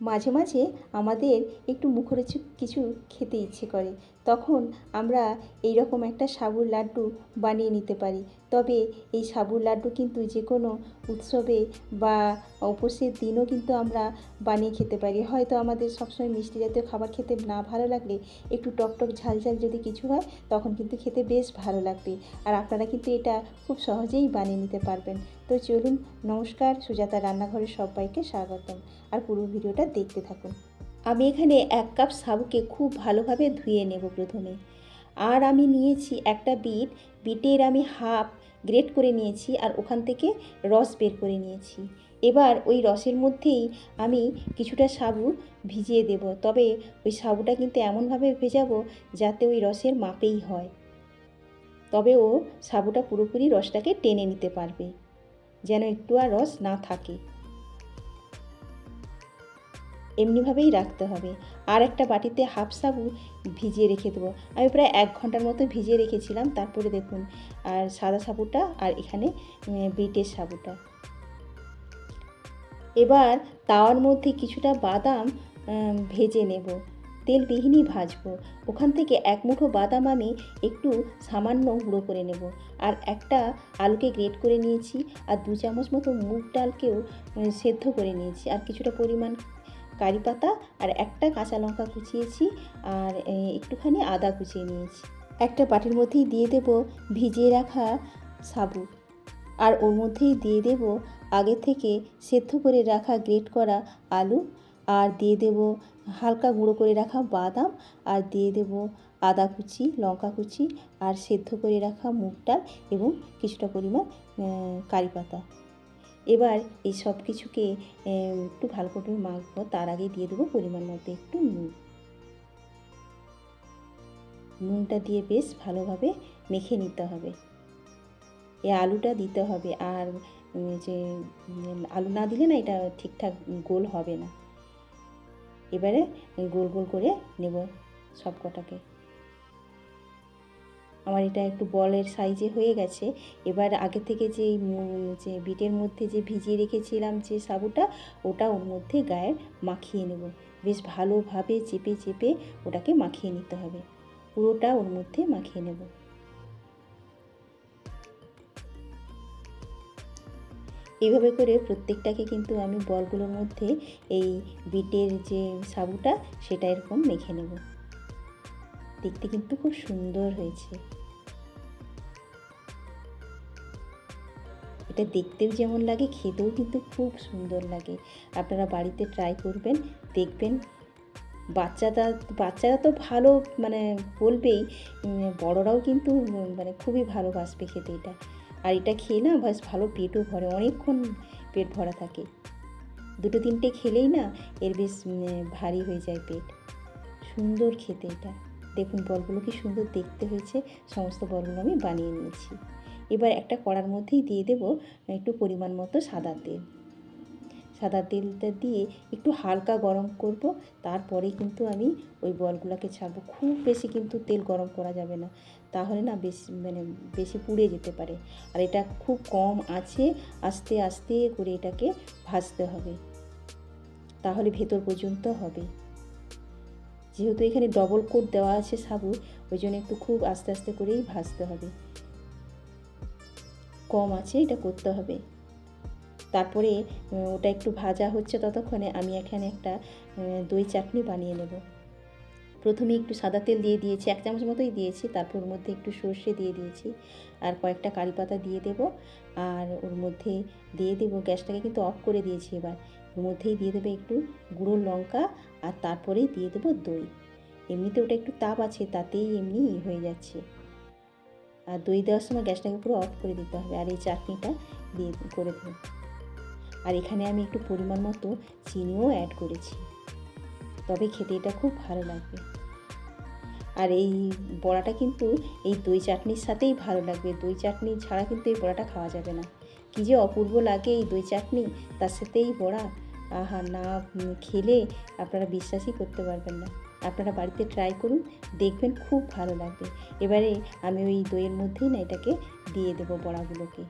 মাঝে মাঝে আমাদের একটু মুখরোচক কিছু খেতে ইচ্ছে করে। তখন আমরা এই রকম একটা সাবুর লাড্ডু বানিয়ে নিতে পারি। তবে এই সাবুর লাড্ডু কিন্তু যে কোনো উৎসবে বা উপোসের দিনও কিন্তু আমরা বানিয়ে খেতে পারি। হয়তো আমাদের সবসময় মিষ্টি জাতীয় খাবার খেতে না ভালো লাগলে, একটু টকটক ঝাল ঝাল যদি কিছু হয়, তখন কিন্তু খেতে বেশ ভালো লাগবে। আর আপনারা কিন্তু এটা খুব সহজেই বানিয়ে নিতে পারবেন। তো চলুন, নমস্কার, সুজাতা রান্নাঘরের সবাইকে স্বাগতম। আর পুরো ভিডিওটা দেখতে থাকুন। আমি এখানে এক কাপ সাবুকে খুব ভালোভাবে ধুয়ে নেব প্রথমে। আর আমি নিয়েছি একটা বিট, বিটের আমি হাফ গ্রেট করে নিয়েছি আর ওখান থেকে রস বের করে নিয়েছি। এবার ওই রসের মধ্যেই আমি কিছুটা সাবু ভিজিয়ে দেব। তবে ওই সাবুটা কিন্তু এমনভাবে ভেজাবো যাতে ওই রসের মাপেই হয়। তবে ও সাবুটা পুরোপুরি রসটাকে টেনে নিতে পারবে, যেন একটু আর রস না থাকে। এমনিভাবেই রাখতে হবে। আর একটা বাটিতে হাফ সাবু ভিজিয়ে রেখে দেবো। আমি প্রায় এক ঘণ্টার মতো ভিজিয়ে রেখেছিলাম, তারপরে দেখুন, আর সাদা সাবুটা আর এখানে বিটের সাবুটা। এবার তাওয়ার মধ্যে কিছুটা বাদাম ভেজে নেব। তেলবিহীনই ভাজবো। ওখান থেকে এক মুঠো বাদাম আমি একটু সামান্য গুঁড়ো করে নেব। আর একটা আলুকে গ্রেট করে নিয়েছি, আর দু চামচ মতো মুগ ডালকেও সেদ্ধ করে নিয়েছি। আর কিছুটা পরিমাণ কারি পাতা আর একটা কাঁচা লঙ্কা কুচিয়েছি আর একটুখানি আদা কুচিয়ে নিয়েছি। একটা বাটির মধ্যেই দিয়ে দেব ভিজিয়ে রাখা সাবু। আর ওর মধ্যেই দিয়ে দেব আগে থেকে সেদ্ধ করে রাখা গ্রেট করা আলু। আর দিয়ে দেব হালকা গুঁড়ো করে রাখা বাদাম। আর দিয়ে দেব আদা কুচি, লঙ্কা কুচি। আর সেদ্ধ করে রাখা মুগ ডাল এবং কিছুটা পরিমাণ কারি পাতা। এবার এই সব কিছুকে একটু ভালো করে মাখবো, তার আগে দিয়ে দেবো পরিমাণ মতো একটু নুন। নুনটা দিয়ে বেশ ভালোভাবে মেখে নিতে হবে। এই আলুটা দিতে হবে, আর যে আলু না দিলে না এটা ঠিকঠাক গোল হবে না। এবারে গোল গোল করে নেব সব কটাকে আমার এটা একটু বলের সাইজে হয়ে গেছে। এবার আগে থেকে যে যে বিটের মধ্যে যে ভিজিয়ে রেখেছিলাম যে সাবুটা, ওটা ওর মধ্যে গায়ে মাখিয়ে নেব। বেশ ভালোভাবে চেপে চেপে ওটাকে মাখিয়ে নিতে হবে। পুরোটা ওর মধ্যে মাখিয়ে নেব। এইভাবে করে প্রত্যেকটাকে কিন্তু আমি বলগুলোর মধ্যে এই বিটের যে সাবুটা, সেটা এরকম মেখে নেব। দেখতে কিন্তু খুব সুন্দর হয়েছে। এটা দেখতেও যেমন লাগে, খেতেও কিন্তু খুব সুন্দর লাগে। আপনারা বাড়িতে ট্রাই করবেন, দেখবেন। বাচ্চারা বাচ্চারা তো ভালো মানে বলবেই বড়রাও কিন্তু মানে খুবই ভালোবাসবে খেতে এটা। আর এটা খেয়ে না বাস ভালো পেটও ভরে, অনেকক্ষণ পেট ভরা থাকে। দুটো তিনটে খেলেই না এর বেশ ভারী হয়ে যায় পেট। সুন্দর খেতে এটা। দেখুন বলগুলো কি সুন্দর দেখতে হয়েছে, সমস্ত বলগুলো আমি বানিয়ে নিয়েছি। এবার একটা কড়ার মধ্যেই দিয়ে দেব একটু পরিমাণ মতো সাদা তেল। সাদা তেলটা দিয়ে একটু হালকা গরম করব, তারপরে কিন্তু আমি ওই বলগুলোকে ছাড়বো। খুব বেশি কিন্তু তেল গরম করা যাবে না, তাহলে না বেশি মানে বেশি পুড়ে যেতে পারে। আর এটা খুব কম আছে, আস্তে আস্তে করে এটাকে ভাজতে হবে, তাহলে ভেতর পর্যন্ত হবে। যেহেতু এখানে ডবল কোট দেওয়া আছে সাবু, ওই জন্য একটু খুব আস্তে আস্তে করেই ভাজতে হবে। কম আছে, এটা করতে হবে। তারপরে ওটা একটু ভাজা হচ্ছে ততক্ষণে আমি এখানে একটা দই চাটনি বানিয়ে নেব। প্রথমে একটু সাদা তেল দিয়ে দিয়েছি, এক চামচ মতোই দিয়েছি, তারপর ওর মধ্যে একটু সর্ষে দিয়ে দিয়েছি, আর কয়েকটা কারি পাতা দিয়ে দেব, আর ওর মধ্যে দিয়ে দেব, গ্যাসটাকে কিন্তু অফ করে দিয়েছি এবার। মধ্যেই দিয়ে দেবে একটু গুঁড়ো লঙ্কা আর তারপরেই দিয়ে দেবো দই। এমনিতে ওটা একটু তাপ আছে, তাতেই এমনি হয়ে যাচ্ছে। আর দই দেওয়ার সময় গ্যাসটাকে পুরো অফ করে দিতে হবে আর এই চাটনিটা দিয়ে করে দেবো। আর এখানে আমি একটু পরিমাণ মতো চিনিও অ্যাড করেছি। তবে খেতে এটা খুব ভালো লাগবে। আর এই বড়াটা কিন্তু এই দই চাটনির সাথেই ভালো লাগবে। দই চাটনি ছাড়া কিন্তু এই বড়াটা খাওয়া যাবে না। কী যে অপূর্ব লাগে এই দই চাটনি, তার সাথে এই বড়া। আহা, না খেলে আপনারা বিশ্বাসই করতে পারবেন না। আপনারা বাড়িতে ট্রাই করুন, দেখবেন খুব ভালো লাগবে। এবারে আমি ওই দইয়ের মধ্যেই না এটাকে দিয়ে দেবো বড়াগুলোকে।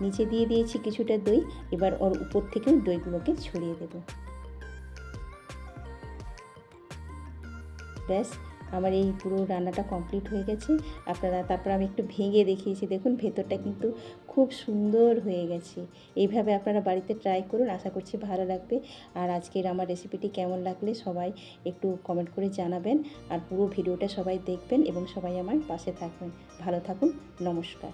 নিচে দিয়ে দিয়েছি কিছুটা দই, এবার ওর উপর থেকেও দইগুলোকে ছড়িয়ে দেব। ব্যাস আমার এই পুরো রান্নাটা কমপ্লিট হয়ে গেছে। আপনারা, তারপর আমি একটু ভেঙে দেখিয়েছি। দেখুন, ভেতরটা কিন্তু খুব সুন্দর হয়ে গেছে। এইভাবে আপনারা বাড়িতে ট্রাই করুন, আশা করছি ভালো লাগবে। আর আজকের আমার রেসিপিটি কেমন লাগলে সবাই একটু কমেন্ট করে জানাবেন। আর পুরো ভিডিওটা সবাই দেখবেন এবং সবাই আমার পাশে থাকবেন। ভালো থাকুন, নমস্কার।